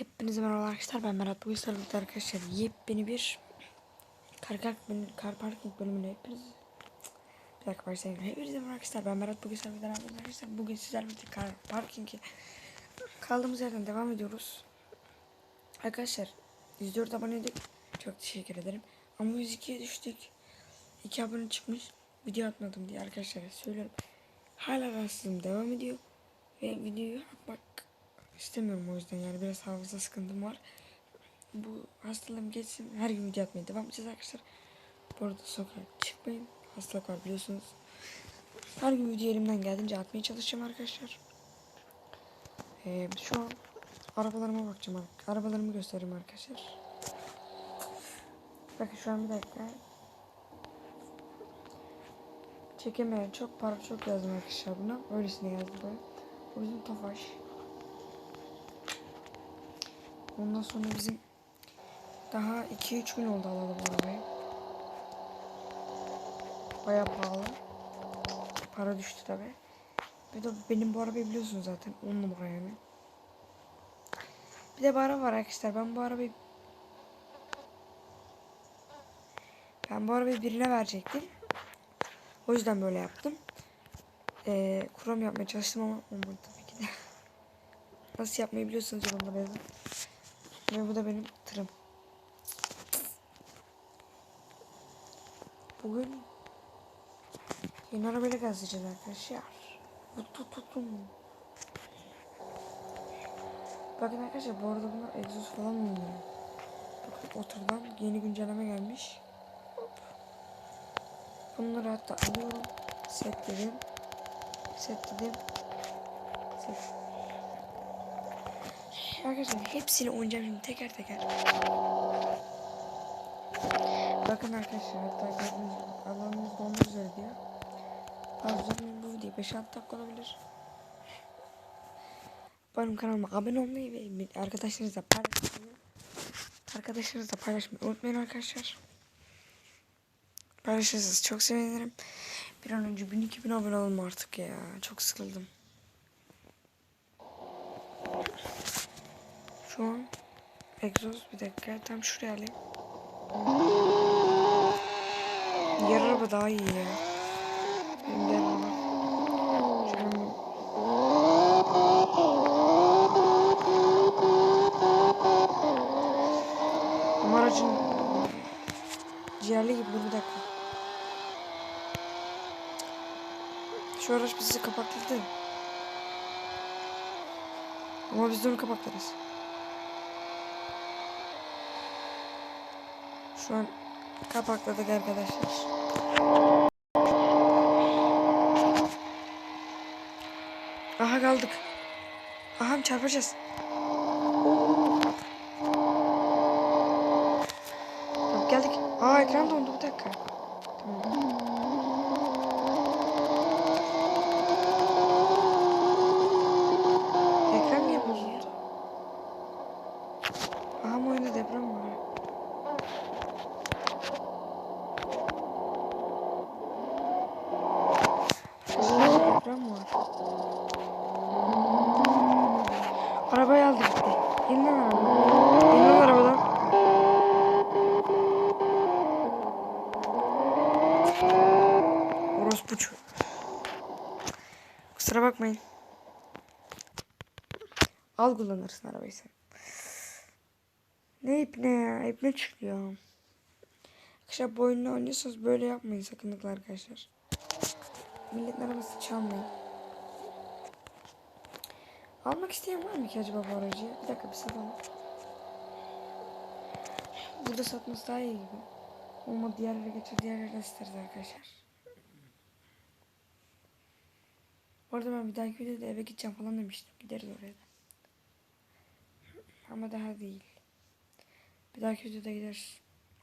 Hepinize merhaba arkadaşlar ben Berat. Bugün sarılıkta arkadaşlar yepyeni bir kar, kar, kar parking bölümüne hepiniz bir dakika başlayalım. Hepinize merhaba arkadaşlar ben Berat. Bugün sarılıkta arkadaşlar? Bugün sizlerle birlikte kar parkingi kaldığımız yerden devam ediyoruz. Arkadaşlar 104 aboneydik çok teşekkür ederim. Ama 102'ye düştük. 2 abone çıkmış. Video atmadım diye arkadaşlara söylüyorum. Hala rahatsızlığım devam ediyor. Ve videoyu atmak istemiyorum o yüzden yani biraz hafıza sıkıntım var. Bu hastalığım geçsin her gün video atmaya devam edeceğiz arkadaşlar. Bu arada sokağa çıkmayın. Hastalık var biliyorsunuz. Her gün video elimden geldiğince atmaya çalışacağım arkadaşlar. Ee, şu an arabalarıma bakacağım. Arabalarımı göstereyim arkadaşlar. Bakın şu an bir dakika. Çekemeyen çok para çok yazdım arkadaşlar buna. Öylesine yazdım. O bizim Tofaş. Ondan sonra bizim daha 2-3 gün oldu alalım arabayı. Baya pahalı. Para düştü tabi. Bir de benim bu arabayı biliyorsunuz zaten 10 numara yani. Bir de bir araba var arkadaşlar. Ben bu arabayı ben bu arabayı birine verecektim. O yüzden böyle yaptım. Ee, kuram yapmaya çalıştım ama olmadı tabii ki de. Nasıl yapmayı biliyorsunuz yorumlara yazın. Ve bu da benim tırım. Bugün yeni arabayla gezeceğiz arkadaşlar. Tut tut tutun. Bakın arkadaşlar bu arada bunlar egzoz falan mı oluyor? Bakın oturdan yeni güncelleme gelmiş. Bunları hatta alıyorum. Setledim. Setledim. Set. Arkadaşlar hepsini oynayacağım şimdi teker teker. Bakın arkadaşlar hatta gördüğünüz alanımız dolmak üzere diyor. Bazılarının bu video 5-6 dakika olabilir. Benim kanalıma abone olmayı ve arkadaşlarınızla paylaşmayı arkadaşlarınızla paylaşmayı unutmayın arkadaşlar. Paylaşırsanız çok sevinirim. Bir an önce 1000-2000 abone olalım artık ya. Çok sıkıldım. Şu egzoz bir dakika tam şuraya alayım. Diğer araba daha iyi ya. Benim diğer araba. Aracın ciğerli gibi bir dakika. Şu araç bizi kapatıldı. Ama biz de onu kapatırız. Şu an kapakladık arkadaşlar. Aha kaldık. Aha çarpacağız. Tamam, geldik. Aa ekran dondu bir dakika. Tamam. Ekran niye bozuldu? Aha bu oyunda deprem var. Deprem var. Arabayı aldı gitti. İn lan arabadan. İn lan arabadan. Orospu çu- Kusura bakmayın. Al kullanırsın arabayı sen. Ne ip ne ya? İp ne çıkıyor? Arkadaşlar bu oyunu oynuyorsanız böyle yapmayın sakınlıkla arkadaşlar. Milletin arabası çalmayın. Almak isteyen var mı ki acaba bu aracı? Bir dakika bir satalım. Burada satması daha iyi gibi. Olmadı diğer yere geçer diğer yerden isteriz arkadaşlar. Bu arada ben bir dahaki videoda eve gideceğim falan demiştim. Gideriz oraya da. Ama daha değil. Bir dahaki videoda gideriz.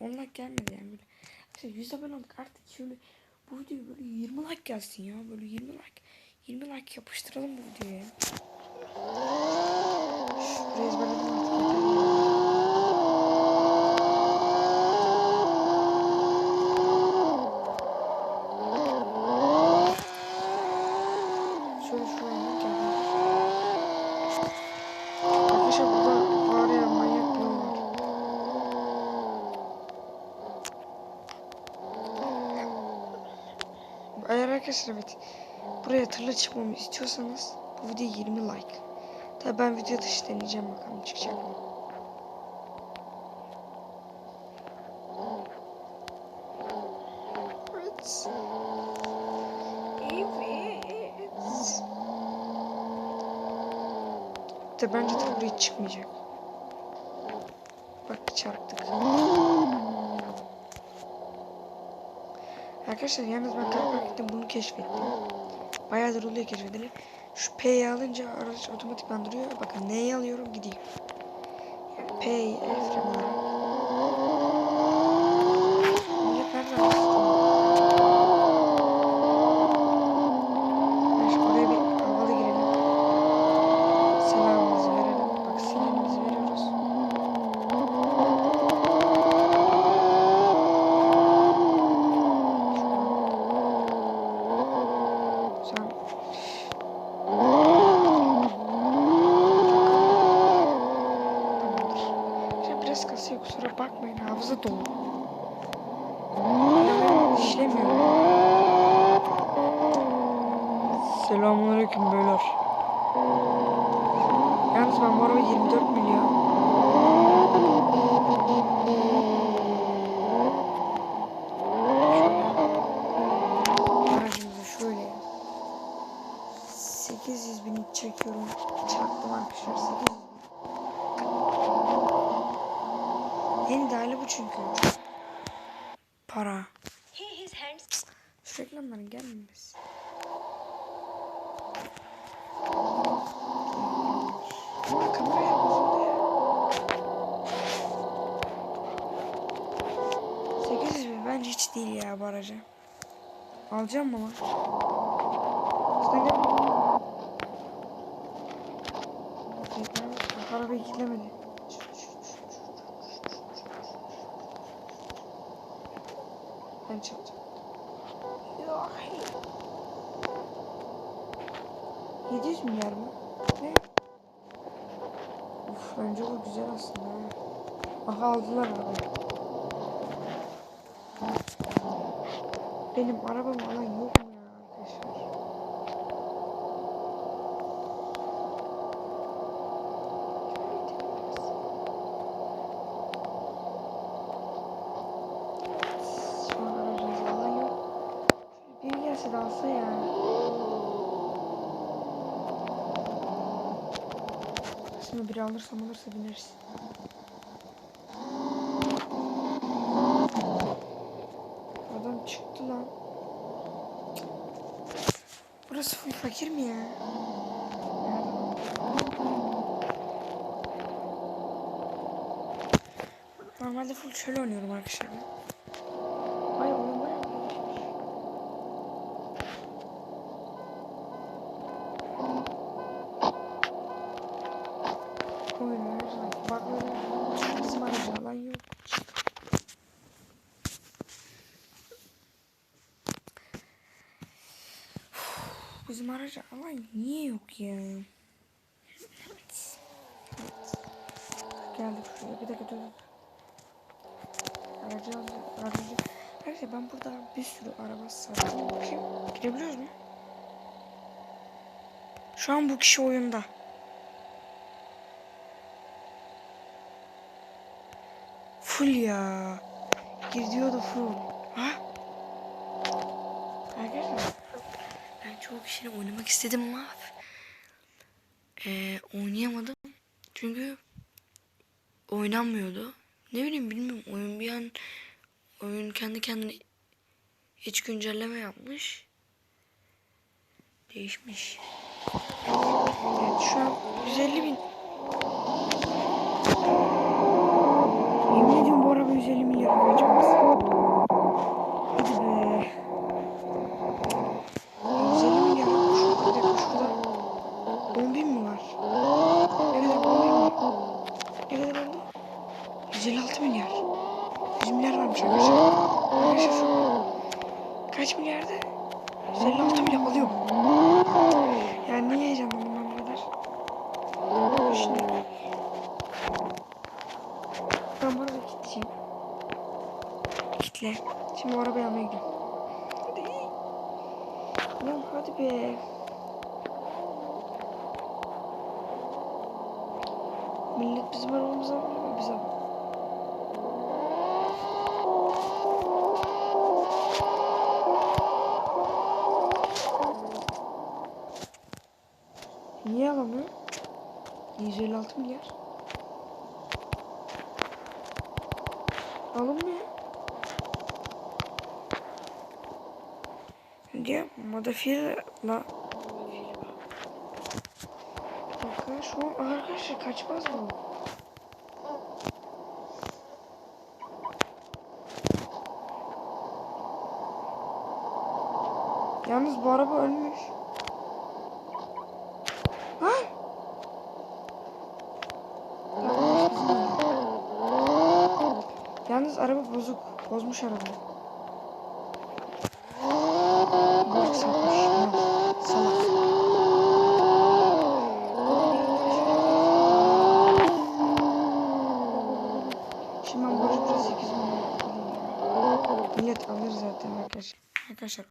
10 like gelmedi yani böyle. İşte 100 abone olduk artık şöyle bu videoya böyle 20 like gelsin ya. Böyle 20 like. 20 like yapıştıralım bu videoya. Şuraya ezberledim Arkadaşlar burada var ya manyak bir var. Eğer arkadaşlar evet buraya tırla çıkmamı istiyorsanız bu video 20 like. Tabi ben video dışı deneyeceğim bakalım çıkacak mı. Evet. De bence de buraya çıkmayacak. Bak çarptık. Arkadaşlar yalnız ben kalkarken bunu keşfettim. Bayağıdır oluyor keşfedeli. Şu P'yi alınca araç otomatikman duruyor. Bakın N'yi alıyorum gidiyor. Yani P'yi el freni alıyorum. Millet nereden bastı? Ben şu oraya bir havalı girelim. Selamımızı verelim. Bak selamımızı veriyoruz. Şu an Tamamdır. Şimdi biraz kasıyor kusura Hala işlemiyor. Selamünaleyküm beyler. Yalnız ben bu araba 24 milyon. Şöyle. Aracımızı şöyle 800 bin çekiyorum. Çaktım arkadaşlar 800 bin. En değerli bu çünkü. Para. Şu reklamların gelmemesi. Ama kameraya bozuldu ya. 800 bin bence hiç değil ya bu aracı. Alacağım mı lan? Sen gel. Reklam. Bak Ben çıktım. Ya. 700 milyar mı? Ne? Uf bence bu güzel aslında. ha. Aha aldılar arabayı. Benim arabamı alan yok mu ya arkadaşlar? Şu an aracınızı alan yok. Gelse de alsa ya. Şimdi biri alırsam olursa bineriz. Adam çıktı lan. Burası full fakir mi ya? Normalde full şöyle oynuyorum arkadaşlar. ben. Vay oyun bayağı gelişmiş. Oyun her zaman. Bak öyle. Bizim aracı alan yok. Bizim aracı alan niye yok ya? Evet. Evet. Geldik şuraya. Bir dakika dur. Aracı. Aracı. Arkadaşlar ben burada bir sürü araba sattım. Bakayım. Girebiliyoruz mu? Şu an bu kişi oyunda. Full ya. Gir diyordu full. Ha? Arkadaşlar çoğu kişiyle oynamak istedim ama eee, oynayamadım. Çünkü oynanmıyordu. Ne bileyim bilmiyorum oyun bir an oyun kendi kendine hiç güncelleme yapmış. Değişmiş. Evet şu an 150 bin. Yemin ediyorum bu araba 150 milyar kaçmaz. Hadi be. 150 milyar. Şurada bir dakika şurada. 10 bin mi var? Ne kadar 10 bin mi? Ne kadar oldu? 156 milyar. 100 milyar varmış arkadaşlar. Arkadaşlar şu kaç milyardı? 156 milyar alıyorum. Yani niye heyecanlandım ben bu kadar? Şimdi ben bu arabayı kilitleyeceğim. Kitle. Şimdi arabayı almaya gidiyorum. Hadi. Oğlum hadi be. Millet bizim arabamıza almıyor bize. Niye alamıyor? 156 milyar. Alınmıyor. Diye modifiye la. Bir dakika şu an arkadaşlar kaçmaz bu. Yalnız bu araba ölmüş. Lan! Arkadaş bizim araba. Yalnız araba bozuk. Bozmuş araba.